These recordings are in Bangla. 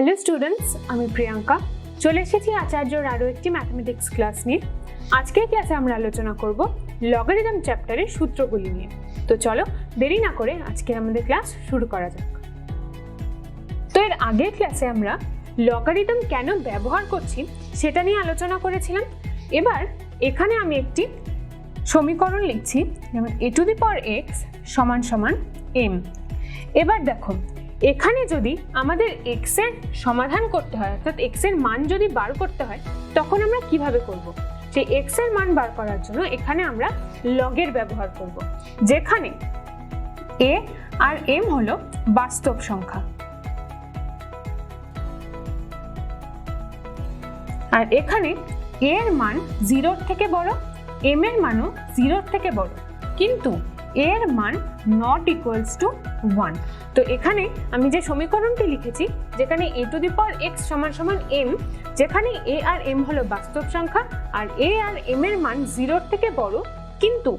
হ্যালো স্টুডেন্টস আমি প্রিয়াঙ্কা। চলে এসেছি আচার্যর আরও একটি ম্যাথমেটিক্স ক্লাস নিয়ে। আজকের ক্লাসে আমরা আলোচনা করব লগারিদম চ্যাপ্টারের সূত্রগুলি নিয়ে। তো চলো, দেরি না করে আজকের আমাদের ক্লাস শুরু করা যাক। তো এর আগের ক্লাসে আমরা লগারিদম কেন ব্যবহার করছি সেটা নিয়ে আলোচনা করেছিলাম। এবার এখানে আমি একটি সমীকরণ লিখছি, যেমন এ টু দি পাওয়ার এক্স সমান সমান এম এবার দেখো এখানে যদি আমাদের এক্সের সমাধান করতে হয়, অর্থাৎ এক্সের মান যদি বার করতে হয়, তখন আমরা কীভাবে করব? সেই এক্সের মান বার করার জন্য এখানে আমরা লগের ব্যবহার করব, যেখানে এ আর এম হলো বাস্তব সংখ্যা। আর এখানে এর মান জিরোর থেকে বড় এম এর মানও জিরোর থেকে বড়। কিন্তু এর মান নট ইকুয়ালস টু ওয়ান তো এখানে আমি যে সমীকরণটি লিখেছি, যেখানে এ টু দি পাওয়ার এক্স সমান সমান এম যেখানে এ আর এম হলো বাস্তব সংখ্যা, আর এ আর এম এর মান জিরোর থেকে বড়, কিন্তু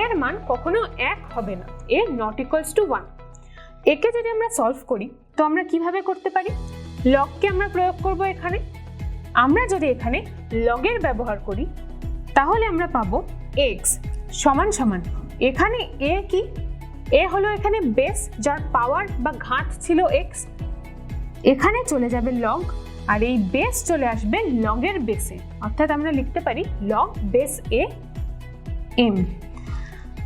এর মান কখনো এক হবে না। A not equals to one একে যদি আমরা সলভ করি, তো আমরা কীভাবে করতে পারি? লগকে আমরা প্রয়োগ করব এখানে। আমরা যদি এখানে লগের ব্যবহার করি, তাহলে আমরা পাবো এক্স সমান সমান এখানে এ কি? এ হলো এখানে বেস, যার পাওয়ার বা ঘাত ছিল এক্স এখানে চলে যাবে লগ আর এই বেস চলে আসবে লগের বেসে অর্থাৎ আমরা লিখতে পারি লগ বেস এ এম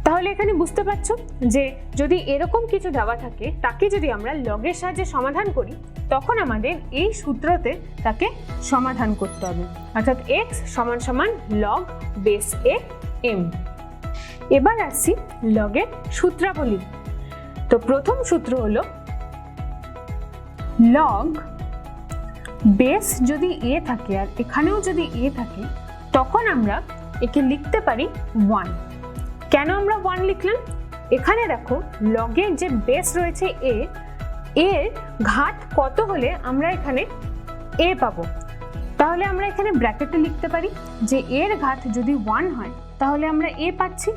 তাহলে এখানে বুঝতে পারছ যে যদি এরকম কিছু দেওয়া থাকে, তাকে যদি আমরা লগের সাহায্যে সমাধান করি, তখন আমাদের এই সূত্রতে তাকে সমাধান করতে হবে। অর্থাৎ এক্স সমান সমান লগ বেস এ এম এবার আসছি লগের সূত্রাবলী। তো প্রথম সূত্র হলো লগ বেস যদি এ থাকে আর এখানেও যদি এ থাকে, তখন আমরা একে লিখতে পারি ওয়ান কেন আমরা ওয়ান লিখলাম? এখানে দেখো, লগের যে বেস রয়েছে এ এর ঘাত কত হলে আমরা এখানে এ পাবো? তাহলে আমরা এখানে ব্র্যাকেটে লিখতে পারি যে এর ঘাত যদি ওয়ান হয়, তাহলে আমরা এ পাচ্ছি।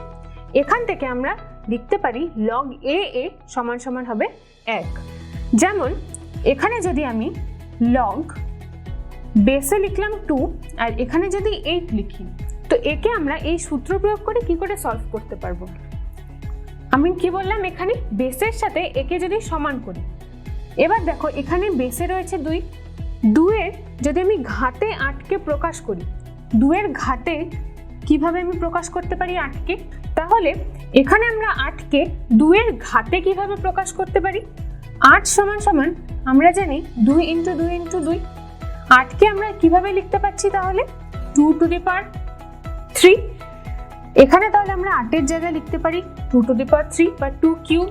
এখান থেকে আমরা লিখতে পারি লগ এ এ সমান সমান হবে এক। যেমন, এখানে যদি আমি লগ বেসে লিখলাম টু আর এখানে যদি এইট লিখি, তো একে আমরা এই সূত্র প্রয়োগ করে কি করে সলভ করতে পারব? আমি কি বললাম এখানে? বেসের সাথে একে যদি সমান করি। এবার দেখো, এখানে বেসে রয়েছে দুই। দুয়ের যদি আমি ঘাতে আটকে প্রকাশ করি দুয়ের ঘাতে কীভাবে আমি প্রকাশ করতে পারি আটকে? তাহলে এখানে আমরা আটকে দুয়ের ঘাতে কীভাবে প্রকাশ করতে পারি? আট সমান সমান আমরা জানি দুই ইন্টু দুই ইন্টু দুই। আটকে আমরা কীভাবে লিখতে পারছি তাহলে? Two to the power three. এখানে তাহলে আমরা আটের জায়গায় লিখতে পারি two to the power three বা টু কিউ।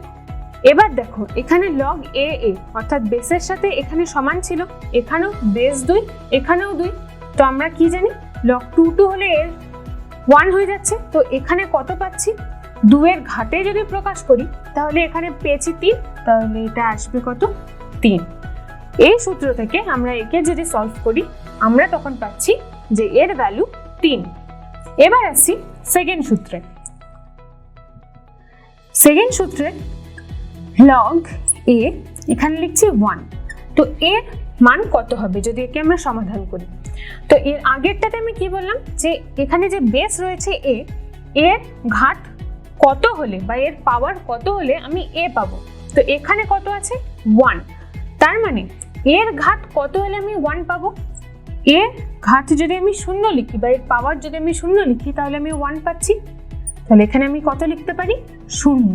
এবার দেখো, এখানে লগ এ এ অর্থাৎ বেসের সাথে এখানে সমান ছিল। এখানেও বেস দুই, এখানেও দুই। তো আমরা কি জানি? লগ টু টু হলে এর ওয়ান হয়ে যাচ্ছে। তো এখানে কত পাচ্ছি? দুয়ের ঘাটে যদি প্রকাশ করি, তাহলে এখানে পেয়েছি তিন, তাহলে এটা আসবে কত? তিন। এই সূত্র থেকে আমরা একে যদি সলভ করি, আমরা তখন পাচ্ছি যে এর ভ্যালু তিন। এবার আসছি সেকেন্ড সূত্রে। সেকেন্ড সূত্রে লগ এ এখানে লিখছি ওয়ান তো এর মান কত হবে? যদি একে আমরা সমাধান করি। তো এর আগেরটাতে আমি কি বললাম? যে এখানে যে বেস রয়েছে এ এর ঘাট কত হলে বা এর পাওয়ার কত হলে আমি এ পাবো? তো এখানে কত আছে? ওয়ান তার মানে এর ঘাত কত হলে আমি ওয়ান পাবো? এর ঘাত যদি আমি শূন্য লিখি বা এর পাওয়ার যদি আমি শূন্য লিখি, তাহলে আমি ওয়ান পাচ্ছি। তাহলে এখানে আমি কত লিখতে পারি? শূন্য।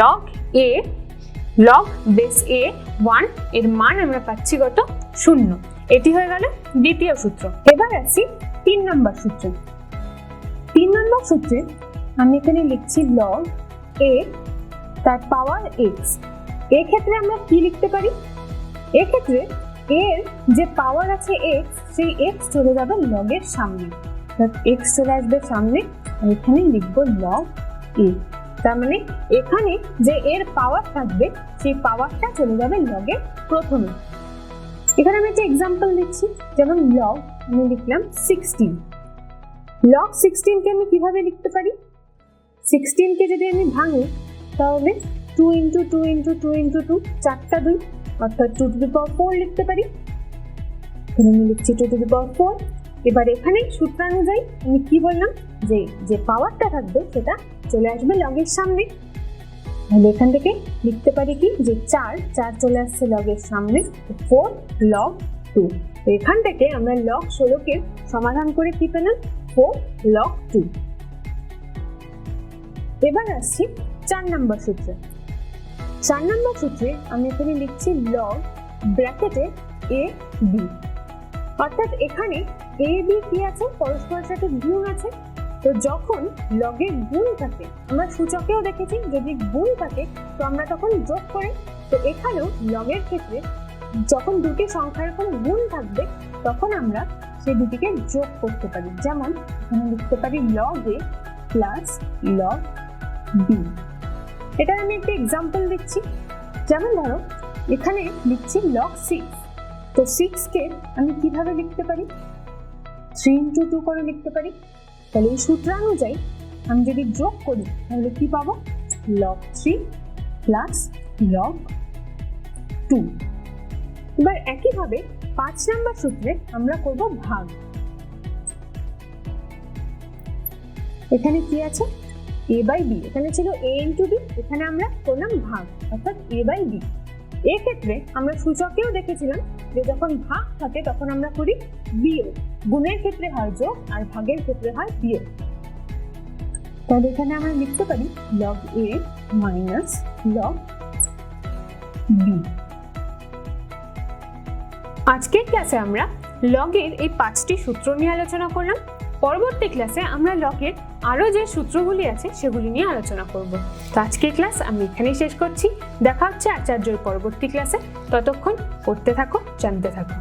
Log a log base a ওয়ানের মান আমরা পাচ্ছি কত? শূন্য। এটি হয়ে গেল দ্বিতীয় সূত্র। এবার আসি তিন নম্বর সূত্রে। তিন নম্বর সূত্রে আমি এখানে লিখছি লগ এ তার পাওয়ার এক্স এক্ষেত্রে আমরা কি লিখতে পারি? এক্ষেত্রে এর যে পাওয়ার আছে এক্স সেই এক্স চলে যাবে লগের সামনে। এক্স চলে আসবে সামনে এখানে লিখব লগ এ তার মানে এখানে যে এর পাওয়ার থাকবে, সেই পাওয়ারটা চলে যাবে লগের প্রথমে। এখানে আমি একটা এক্সাম্পল দিচ্ছি, যেমন লগ আমি লিখলাম সিক্সটিন লগ সিক্সটিনকে আমি কীভাবে লিখতে পারি? সিক্সটিনকে যদি আমি ভাঙি, তাহলে two into two into two into two চারটা দুই, অর্থাৎ two to the power four লিখতে পারি। এখানে আমি লিখছি two to the power four এবার এখানে সূত্রানুযায়ী আমি কি বললাম? যে যে পাওয়ারটা থাকবে, সেটা চলে আসবে লগের সামনে। তাহলে এখান থেকে লিখতে পারি কি যে চার চার চলে আসছে লগের সামনে ফোর লগ টু এখান থেকে আমরা লগ ষোলোকে সমাধান করে কি পেলাম? ফোর লগ টু এবার আসছি চার নম্বর সূত্রে। চার নম্বর সূত্রে আমি এখানে লিখছি লগ ব্র্যাকেটে এ বি অর্থাৎ এখানে এ বি কি আছে? পরস্পরের সাথে গুণ আছে। তো যখন লগের গুণ থাকে, আমরা সূচকেও দেখেছি যদি গুণ থাকে, তো আমরা তখন যোগ করি। তো এখানেও লগের ক্ষেত্রে যখন দুটি সংখ্যার কোনো গুণ থাকবে, তখন আমরা সেই দুটিকে যোগ করতে পারি। যেমন লিখতে পারি log a plus log b এটার আমি একটা এক্সাম্পল দিচ্ছি। যেমন ধরো, এখানে লিখছি লগ সিক্স তো সিক্সকে আমি কীভাবে লিখতে পারি? থ্রি ইন্টু টু করে লিখতে পারি। তাহলে এই সূত্রানুযায়ী আমি যদি যোগ করি, তাহলে কি পাবো? Log three plus log two এবার একইভাবে পাঁচ নাম্বার সূত্রে আমরা করব ভাগ। এখানে কি আছে? এ বাই বি এখানে ছিল এ ইন্টু বি এখানে আমরা করলাম ভাগ, অর্থাৎ এ বাই বি এক্ষেত্রে আমরা সূচকেও দেখেছিলাম যে যখন ভাগ থাকে তখন আমরা করি বিয়োগ। গুণের ক্ষেত্রে হয় যোগ আর ভাগের ক্ষেত্রে হয় বিয়োগ। তাহলে এখানে আমরা লিখতে পারি log a minus log b আজকের ক্লাসে আমরা লগের এই পাঁচটি সূত্র নিয়ে আলোচনা করলাম। পরবর্তী ক্লাসে আমরা লগের আরও যে সূত্রগুলি আছে সেগুলি নিয়ে আলোচনা করব। তো আজকের ক্লাস আমি এখানেই শেষ করছি। দেখা হচ্ছে আচার্যর পরবর্তী ক্লাসে ততক্ষণ পড়তে থাকো, জানতে থাকো।